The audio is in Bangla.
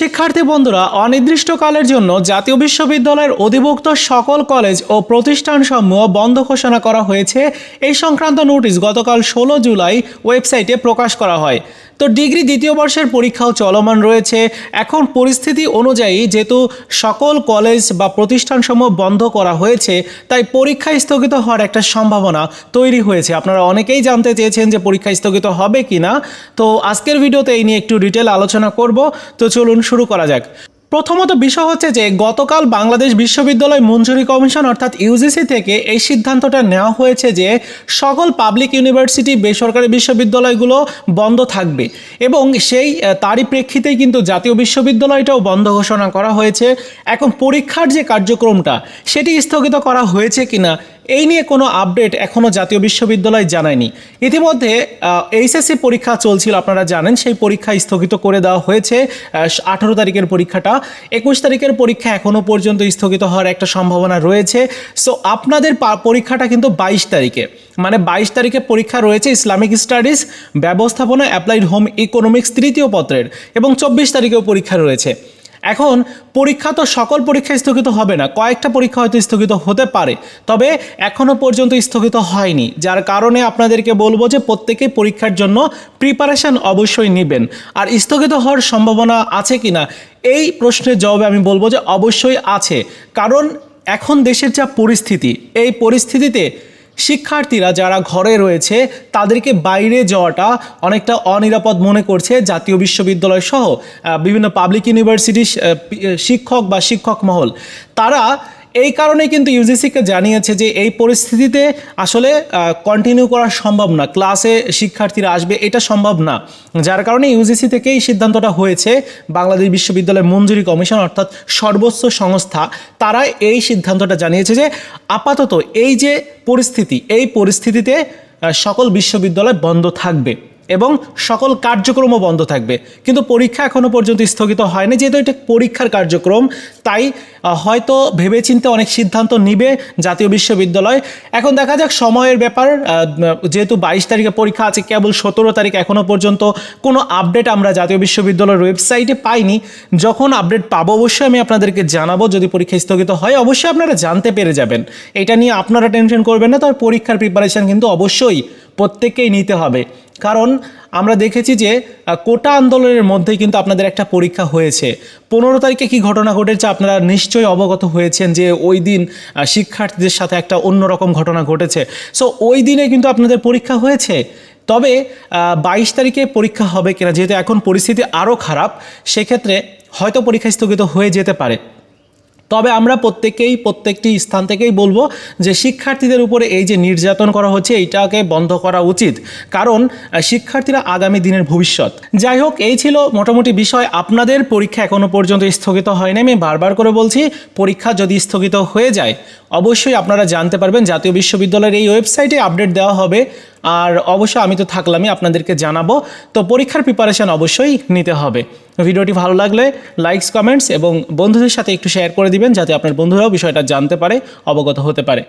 শিক্ষার্থী বন্ধুরা, অনির্দিষ্টকালের জন্য জাতীয় বিশ্ববিদ্যালয়ের অধিভুক্ত সকল কলেজ ও প্রতিষ্ঠান সমূহ বন্ধ ঘোষণা করা হয়েছে। এই সংক্রান্ত নোটিশ গতকাল ষোলো জুলাই ওয়েবসাইটে প্রকাশ করা হয়। তো ডিগ্রি দ্বিতীয় বর্ষের পরীক্ষাও চলমান রয়েছে। এখন পরিস্থিতি অনুযায়ী যেহেতু সকল কলেজ বা প্রতিষ্ঠানসমূহ বন্ধ করা হয়েছে, তাই পরীক্ষা স্থগিত হওয়ার একটা সম্ভাবনা তৈরি হয়েছে। আপনারা অনেকেই জানতে চেয়েছেন যে পরীক্ষা স্থগিত হবে কি না তো আজকের ভিডিওতে এই নিয়ে একটু ডিটেল আলোচনা করব। তো চলুন শুরু করা যাক। প্রথমত বিষয় হচ্ছে যে গতকাল বাংলাদেশ বিশ্ববিদ্যালয় মঞ্জুরি কমিশন অর্থাৎ ইউজিসি থেকে এই সিদ্ধান্তটা নেওয়া হয়েছে যে সকল পাবলিক ইউনিভার্সিটি বেসরকারি বিশ্ববিদ্যালয়গুলো বন্ধ থাকবে। এবং সেই তারই প্রেক্ষিতেই কিন্তু জাতীয় বিশ্ববিদ্যালয়টাও বন্ধ ঘোষণা করা হয়েছে। এখন পরীক্ষার যে কার্যক্রমটা, সেটি স্থগিত করা হয়েছে কিনা এই নিয়ে কোনো আপডেট এখনও জাতীয় বিশ্ববিদ্যালয় জানায়নি। ইতিমধ্যে এইচএসসি পরীক্ষা চলছিল, আপনারা জানেন, সেই পরীক্ষা স্থগিত করে দেওয়া হয়েছে আঠারো তারিখের পরীক্ষাটা। একুশ তারিখের পরীক্ষা এখনও পর্যন্ত স্থগিত হওয়ার একটা সম্ভাবনা রয়েছে। সো আপনাদের পরীক্ষাটা কিন্তু বাইশ তারিখে। মানে বাইশ তারিখে পরীক্ষা রয়েছে ইসলামিক স্টাডিজ ব্যবস্থাপনা অ্যাপ্লাইড হোম ইকোনমিক্স তৃতীয় পত্রের। এবং চব্বিশ তারিখেও পরীক্ষা রয়েছে। এখন পরীক্ষা তো সকল পরীক্ষা স্থগিত হবে না। কয়েকটা পরীক্ষা হয়তো স্থগিত হতে পারে। তবে এখনও পর্যন্ত স্থগিত হয়নি, যার কারণে আপনাদেরকে বলব যে প্রত্যেকে পরীক্ষার জন্য প্রিপারেশন অবশ্যই নেবেন। আর স্থগিত হওয়ার সম্ভাবনা আছে কি না এই প্রশ্নের জবাবে আমি বলব যে অবশ্যই আছে। কারণ এখন দেশের যা পরিস্থিতি, এই পরিস্থিতিতে শিক্ষার্থীরা যারা ঘরে রয়েছে, তাদেরকে বাইরে যাওয়াটা অনেকটা অনিরাপদ মনে করছে জাতীয় বিশ্ববিদ্যালয় সহ বিভিন্ন পাবলিক ইউনিভার্সিটির শিক্ষক বা শিক্ষক মহল। তারা এই কারণে কিন্তু ইউজিসিকে জানিয়েছে যে এই পরিস্থিতিতে আসলে কন্টিনিউ করা সম্ভব না ক্লাসে শিক্ষার্থীরা আসবে, এটা সম্ভব না। যার কারণে ইউজিসি থেকেই সিদ্ধান্তটা হয়েছে, বাংলাদেশ বিশ্ববিদ্যালয় মঞ্জুরি কমিশন অর্থাৎ সর্বোচ্চ সংস্থা, তারা এই সিদ্ধান্তটা জানিয়েছে যে আপাতত এই যে পরিস্থিতি, এই পরিস্থিতিতে সকল বিশ্ববিদ্যালয় বন্ধ থাকবে। এবং সকল কার্যক্রমও বন্ধ থাকবে। কিন্তু পরীক্ষা এখনও পর্যন্ত স্থগিত হয়নি। যেহেতু এটা পরীক্ষার কার্যক্রম, তাই হয়তো ভেবেচিন্তে অনেক সিদ্ধান্ত নিবে জাতীয় বিশ্ববিদ্যালয়। এখন দেখা যাক সময়ের ব্যাপার। যেহেতু বাইশ তারিখে পরীক্ষা আছে, কেবল সতেরো তারিখ এখনও পর্যন্ত কোনো আপডেট আমরা জাতীয় বিশ্ববিদ্যালয়ের ওয়েবসাইটে পাইনি। যখন আপডেট পাবো অবশ্যই আমি আপনাদেরকে জানাব, যদি পরীক্ষা স্থগিত হয়। অবশ্যই আপনারা জানতে পেরে যাবেন। এটা নিয়ে আপনারা টেনশন করবেন না তবে পরীক্ষার প্রিপারেশন কিন্তু অবশ্যই প্রত্যেককেই নিতে হবে। কারণ আমরা দেখেছি যে কোটা আন্দোলনের মধ্যেই কিন্তু আপনাদের একটা পরীক্ষা হয়েছে। পনেরো তারিখে কি ঘটনা ঘটেছে আপনারা নিশ্চয়ই অবগত হয়েছেন যে, ওই দিন শিক্ষার্থীদের সাথে একটা অন্যরকম ঘটনা ঘটেছে। সো ওই দিনে কিন্তু আপনাদের পরীক্ষা হয়েছে। তবে বাইশ তারিখে পরীক্ষা হবে কিনা, যেহেতু এখন পরিস্থিতি আরও খারাপ, সেক্ষেত্রে হয়তো পরীক্ষা স্থগিত হয়ে যেতে পারে। তবে আমরা প্রত্যেকেই প্রত্যেকটি স্থান থেকেই বলব যে শিক্ষার্থীদের উপরে এই যে নির্যাতন করা হচ্ছে, এইটাকে বন্ধ করা উচিত। কারণ শিক্ষার্থীরা আগামী দিনের ভবিষ্যৎ। যাই হোক, এই ছিল মোটামুটি বিষয়। আপনাদের পরীক্ষা এখনও পর্যন্ত স্থগিত হয়নি। আমি বারবার করে বলছি, পরীক্ষা যদি স্থগিত হয়ে যায়, অবশ্যই আপনারা জানতে পারবেন। জাতীয় বিশ্ববিদ্যালয়ের এই ওয়েবসাইটে আপডেট দেওয়া হবে। আর অবশ্যই আমি তো থাকলামই, আপনাদেরকে জানাব। তো পরীক্ষার প্রিপারেশান অবশ্যই নিতে হবে। ভিডিওটি ভালো লাগলে লাইকস কমেন্টস এবং বন্ধুদের সাথে একটু শেয়ার করে দিবেন, যাতে আপনার বন্ধুরাও বিষয়টা জানতে পারে, অবগত হতে পারে।